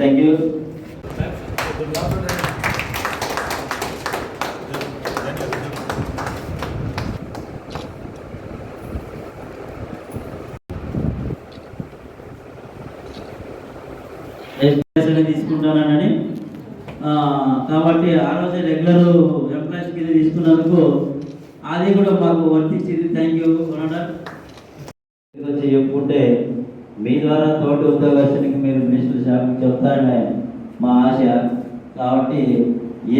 Thank you తీసుకుంటానని. కాబట్టి ఆ రోజే రెగ్యులర్ ఎంప్లాయీస్ కింద తీసుకున్నందుకు అది కూడా మాకు వర్తించింది. థ్యాంక్ యూ ఓనర్ వచ్చి చెప్పుకుంటే మీ ద్వారా తోటి ఉద్యోగస్తునికి మీరు మినిస్టర్ షాప్కి చెప్తారనే మా ఆశ. కాబట్టి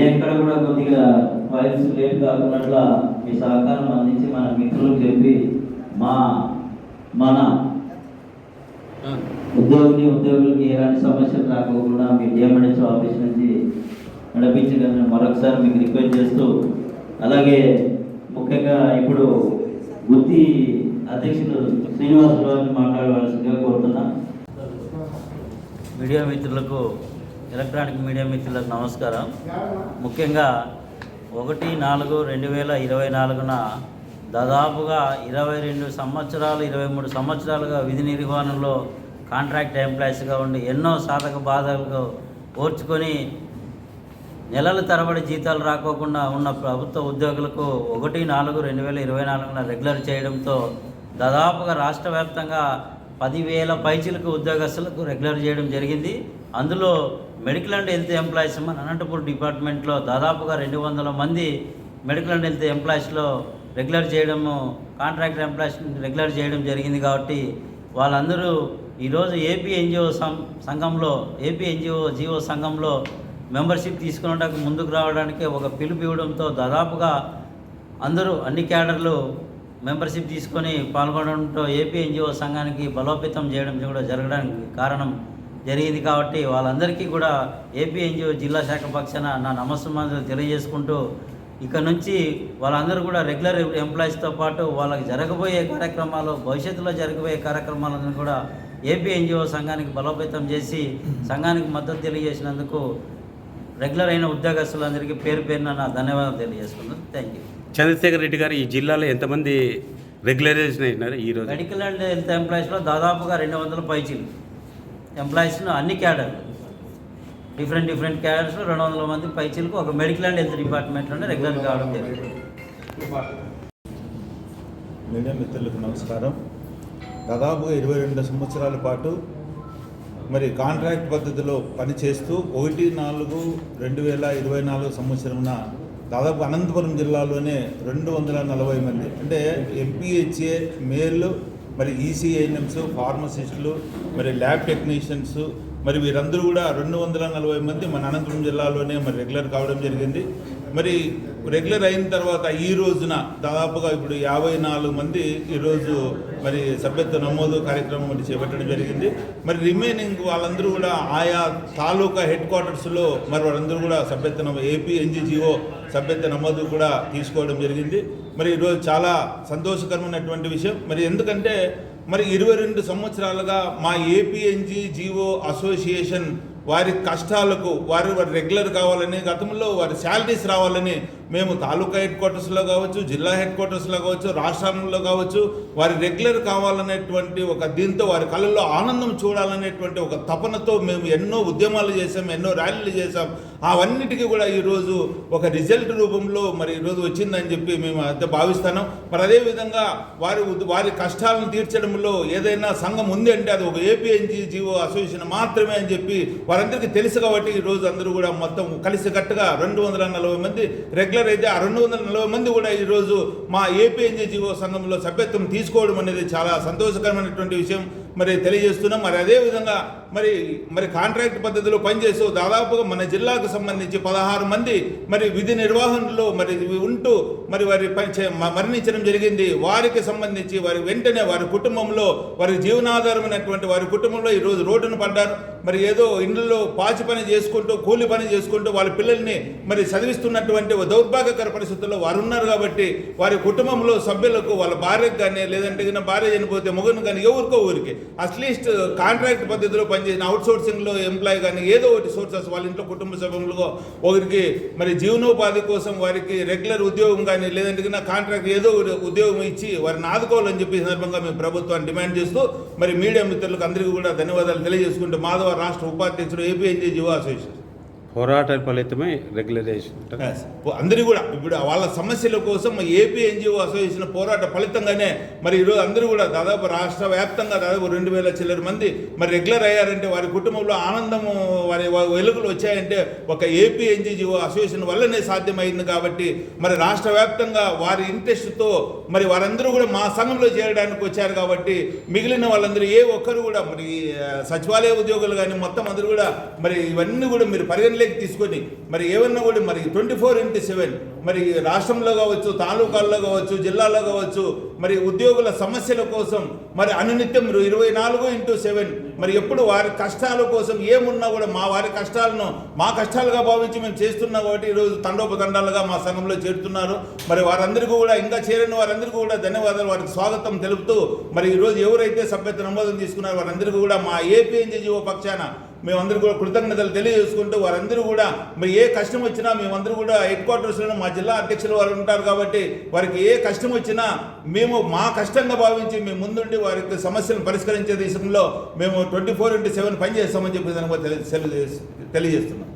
ఎక్కడ కూడా కొద్దిగా ఫైల్స్ లేట్ కాకున్నట్లా మీ సహకారం అందించి మన మిత్రులకు చెప్పి మా మన ఉద్యోగిని ఉద్యోగులకి ఎలాంటి సమస్యలు రాకుండా మీ డిఎంఎన్హెచ్ ఆఫీస్ నుంచి నడిపించగలని మరొకసారి మీకు రిక్వెస్ట్ చేస్తూ అలాగే ముఖ్యంగా ఇప్పుడు గుత్తి అధ్యక్షులు శ్రీనివాసరావుని మాట్లాడవలసిందిగా కోరుతున్నా. మీడియా మిత్రులకు ఎలక్ట్రానిక్ మీడియా మిత్రులకు నమస్కారం. ముఖ్యంగా ఒకటి నాలుగు రెండు వేల ఇరవై నాలుగున దాదాపుగా ఇరవై రెండు సంవత్సరాలు ఇరవై మూడు సంవత్సరాలుగా విధి నిర్వహణలో కాంట్రాక్ట్ ఎంప్లాయీస్గా ఉండి ఎన్నో సాధక బాధలకు ఓర్చుకొని నెలల తరబడి జీతాలు రాకోకుండా ఉన్న ప్రభుత్వ ఉద్యోగులకు ఒకటి నాలుగు రెండు వేల ఇరవై నాలుగున రెగ్యులర్ చేయడంతో దాదాపుగా రాష్ట్ర వ్యాప్తంగా పదివేల పైచీలకు ఉద్యోగస్తులకు రెగ్యులర్ చేయడం జరిగింది. అందులో మెడికల్ అండ్ హెల్త్ ఎంప్లాయీస్ మన అనంతపూర్ డిపార్ట్మెంట్లో దాదాపుగా రెండు వందల మంది మెడికల్ అండ్ హెల్త్ ఎంప్లాయీస్లో రెగ్యులర్ చేయడము కాంట్రాక్ట్ ఎంప్లాయీస్ రెగ్యులర్ చేయడం జరిగింది కాబట్టి వాళ్ళందరూ ఈరోజు ఏపీ ఎన్జిఓ సం సంఘంలో ఏపీ ఎన్జిఓ జీవో సంఘంలో మెంబర్షిప్ తీసుకునడానికి ముందుకు రావడానికి ఒక పిలుపు ఇవ్వడంతో దాదాపుగా అందరూ అన్ని క్యాడర్లు మెంబర్షిప్ తీసుకొని పాల్గొనడంతో ఏపీ ఎన్జిఓ సంఘానికి బలోపేతం చేయడం కూడా జరగడానికి కారణం జరిగింది కాబట్టి వాళ్ళందరికీ కూడా ఏపీ ఎన్జిఓ జిల్లా శాఖ పక్షాన నా నమస్కారాలు తెలియజేసుకుంటూ ఇక నుంచి వాళ్ళందరూ కూడా రెగ్యులర్ ఎంప్లాయీస్తో పాటు వాళ్ళకి జరగబోయే కార్యక్రమాలు భవిష్యత్తులో జరగబోయే కార్యక్రమాలను కూడా ఏపీ ఎన్జిఓ సంఘానికి బలోపేతం చేసి సంఘానికి మద్దతు తెలియజేసినందుకు రెగ్యులర్ అయిన ఉద్యోగస్తులందరికీ పేరు పేరున నా ధన్యవాదాలు తెలియజేసుకున్నాను థ్యాంక్ యూ చంద్రశేఖర్ రెడ్డి గారు ఈ జిల్లాలో ఎంతమంది రెగ్యులరైజేషన్ అయినారు ఈరోజు మెడికల్ అండ్ హెల్త్ ఎంప్లాయీస్లో దాదాపుగా రెండు వందల పైచీలు. ఎంప్లాయీస్ను అన్ని క్యాడర్లు. డిఫరెంట్ డిఫరెంట్ క్యాడర్స్లో రెండు వందల మంది పైచీలకు ఒక మెడికల్ అండ్ హెల్త్ డిపార్ట్మెంట్లోనే రెగ్యులర్ కావడం జరిగింది. మీడియా మిత్రులకు నమస్కారం. దాదాపుగా ఇరవై రెండు సంవత్సరాల పాటు మరి కాంట్రాక్ట్ పద్ధతిలో పనిచేస్తూ ఒకటి నాలుగు రెండు వేల ఇరవై నాలుగు సంవత్సరమున దాదాపు అనంతపురం జిల్లాలోనే రెండు వందల నలభై మంది. అంటే ఎంపీహెచ్ఏ మేళ్ళు మరి ఈసీఐఎన్ఎంస్ ఫార్మసిస్టులు మరి ల్యాబ్ టెక్నీషియన్స్ మరి వీరందరూ కూడా రెండు వందల నలభై మంది మన అనంతపురం జిల్లాలోనే మరి రెగ్యులర్ కావడం జరిగింది. మరి రెగ్యులర్ అయిన తర్వాత ఈ రోజున దాదాపుగా ఇప్పుడు యాభై నాలుగు మంది ఈరోజు మరి సభ్యత్వ నమోదు కార్యక్రమం మరి చేపట్టడం జరిగింది. మరి రిమైనింగ్ వాళ్ళందరూ కూడా ఆయా తాలూకా హెడ్ క్వార్టర్స్లో మరి వాళ్ళందరూ కూడా సభ్యత్వ నమో ఏపీ ఎన్జిజిఓ సభ్యత్వ నమోదు కూడా తీసుకోవడం జరిగింది. మరి ఈరోజు చాలా సంతోషకరమైనటువంటి విషయం. మరి ఎందుకంటే మరి ఇరవై రెండు సంవత్సరాలుగా మా ఏపీఎన్జి జీవో అసోసియేషన్ వారి కష్టాలకు వారు వారి రెగ్యులర్ కావాలని గతంలో వారి శాలరీస్ రావాలని మేము తాలూకా హెడ్ క్వార్టర్స్లో కావచ్చు జిల్లా హెడ్ క్వార్టర్స్లో కావచ్చు రాష్ట్రంలో కావచ్చు వారి రెగ్యులర్ కావాలనేటువంటి ఒక దీంతో వారి కళల్లో ఆనందం చూడాలనేటువంటి ఒక తపనతో మేము ఎన్నో ఉద్యమాలు చేసాం ఎన్నో ర్యాలీలు చేసాం అవన్నిటికీ కూడా ఈరోజు ఒక రిజల్ట్ రూపంలో మరి ఈరోజు వచ్చిందని చెప్పి మేము అయితే భావిస్తున్నాం. మరి అదేవిధంగా వారి వారి కష్టాలను తీర్చడంలో ఏదైనా సంఘం ఉంది అంటే అది ఒక ఏపీఎన్జీ జీవో అసోసియేషన్ మాత్రమే అని చెప్పి వారందరికీ తెలుసు కాబట్టి ఈరోజు అందరూ కూడా మొత్తం కలిసికట్టుగా రెండు వందల నలభై మంది రెగ్యులర్ అయితే ఆ రెండు వందల నలభై మంది కూడా ఈరోజు మా ఏపీఎన్జి జీవో సంఘంలో సభ్యత్వం తీసుకోవడం అనేది చాలా సంతోషకరమైనటువంటి విషయం. మరి తెలియజేస్తున్నాం. మరి అదేవిధంగా మరి మరి కాంట్రాక్ట్ పద్ధతిలో పనిచేస్తూ దాదాపుగా మన జిల్లాకు సంబంధించి పదహారు మంది మరి విధి నిర్వహణలో మరి ఉంటూ మరి వారి పనిచే మ- మరణించడం జరిగింది. వారికి సంబంధించి వారి వెంటనే వారి కుటుంబంలో వారి జీవనాధారమైనటువంటి వారి కుటుంబంలో ఈరోజు రోడ్డును పడ్డారు. మరి ఏదో ఇండ్లలో పాచి పని చేసుకుంటూ కూలి పని చేసుకుంటూ వాళ్ళ పిల్లల్ని మరి చదివిస్తున్నటువంటి దౌర్భాగ్యకర పరిస్థితుల్లో వారు ఉన్నారు కాబట్టి వారి కుటుంబంలో సభ్యులకు వాళ్ళ భార్యకు కానీ లేదంటే భార్య చనిపోతే మొగను కానీ ఎవరికో ఊరికి అట్లీస్ట్ కాంట్రాక్ట్ uh, పద్ధతిలో పనిచేసిన అవుట్ సోర్సింగ్లో ఎంప్లాయ్ కానీ ఏదో ఒకటి సోర్సెస్ వాళ్ళ ఇంట్లో కుటుంబ సభ్యులుగా ఒకరికి మరి జీవనోపాధి కోసం వారికి రెగ్యులర్ ఉద్యోగం కానీ లేదంటే కాంట్రాక్ట్ ఏదో ఒకటి ఉద్యోగం ఇచ్చి వారిని ఆదుకోవాలని చెప్పి సందర్భంగా మేము ప్రభుత్వాన్ని డిమాండ్ చేస్తూ మరి మీడియా మిత్రులకు అందరికీ కూడా ధన్యవాదాలు తెలియజేసుకుంటూ మాధవ రాష్ట్ర ఉపాధ్యక్షుడు ఏపీఎన్జీ జీవో అసోసియేషన్. పోరాట ఫలితమే రెగ్యులరైజేషన్. అందరూ కూడా ఇప్పుడు వాళ్ళ సమస్యల కోసం ఏపీ ఎన్జిఓ అసోసియేషన్ పోరాట ఫలితంగానే మరి ఈరోజు అందరూ కూడా దాదాపు రాష్ట్ర వ్యాప్తంగా దాదాపు రెండు వేల చిల్లర మంది మరి రెగ్యులర్ అయ్యారంటే వారి కుటుంబంలో ఆనందము వారి వెలుగులు వచ్చాయంటే ఒక ఏపీ ఎన్జిఓ అసోసియేషన్ వల్లనే సాధ్యమైంది కాబట్టి మరి రాష్ట్ర వ్యాప్తంగా వారి ఇంట్రెస్ట్తో మరి వారందరూ కూడా మా సంఘంలో చేరడానికి వచ్చారు కాబట్టి మిగిలిన వాళ్ళందరూ ఏ ఒక్కరు కూడా మరి సచివాలయ ఉద్యోగులు కానీ మొత్తం అందరూ కూడా మరి ఇవన్నీ కూడా మీరు పరిగణలోకి తీసుకొని మరి ఏమన్నా కూడా మరి ట్వంటీ ఫోర్ ఇంటూ సెవెన్ మరి రాష్ట్రంలో కావచ్చు తాలూకాల్లో కావచ్చు జిల్లాలో కావచ్చు మరి ఉద్యోగుల సమస్యల కోసం మరి అనునిత్యం ఇరవై నాలుగు ఇంటూ సెవెన్ మరి ఎప్పుడు వారి కష్టాల కోసం ఏమున్నా కూడా మా వారి కష్టాలను మా కష్టాలుగా భావించి మేము చేస్తున్నాం కాబట్టి ఈరోజు తండోపతండాలుగా మా సంఘంలో చేరుతున్నారు. మరి వారందరికీ కూడా ఇంకా చేరిన వారందరికీ కూడా ధన్యవాదాలు. వారికి స్వాగతం తెలుపుతూ మరి ఈరోజు ఎవరైతే సభ్యత నమోదం తీసుకున్నారో వారందరికీ కూడా మా ఏపీఎన్జీఓ పక్షాన మేమందరూ కూడా కృతజ్ఞతలు తెలియజేసుకుంటూ వారందరూ కూడా మరి ఏ కష్టం వచ్చినా మేమందరూ కూడా హెడ్ క్వార్టర్స్లో మా జిల్లా అధ్యక్షులు వారు ఉంటారు కాబట్టి వారికి ఏ కష్టం వచ్చినా మేము మా కష్టంగా భావించి మేము ముందుండి వారికి సమస్యలను పరిష్కరించే విషయంలో మేము ట్వంటీ ఫోర్ ఇంటూ సెవెన్ పనిచేస్తామని చెప్పి దానికి తెలియజేస్తున్నాం.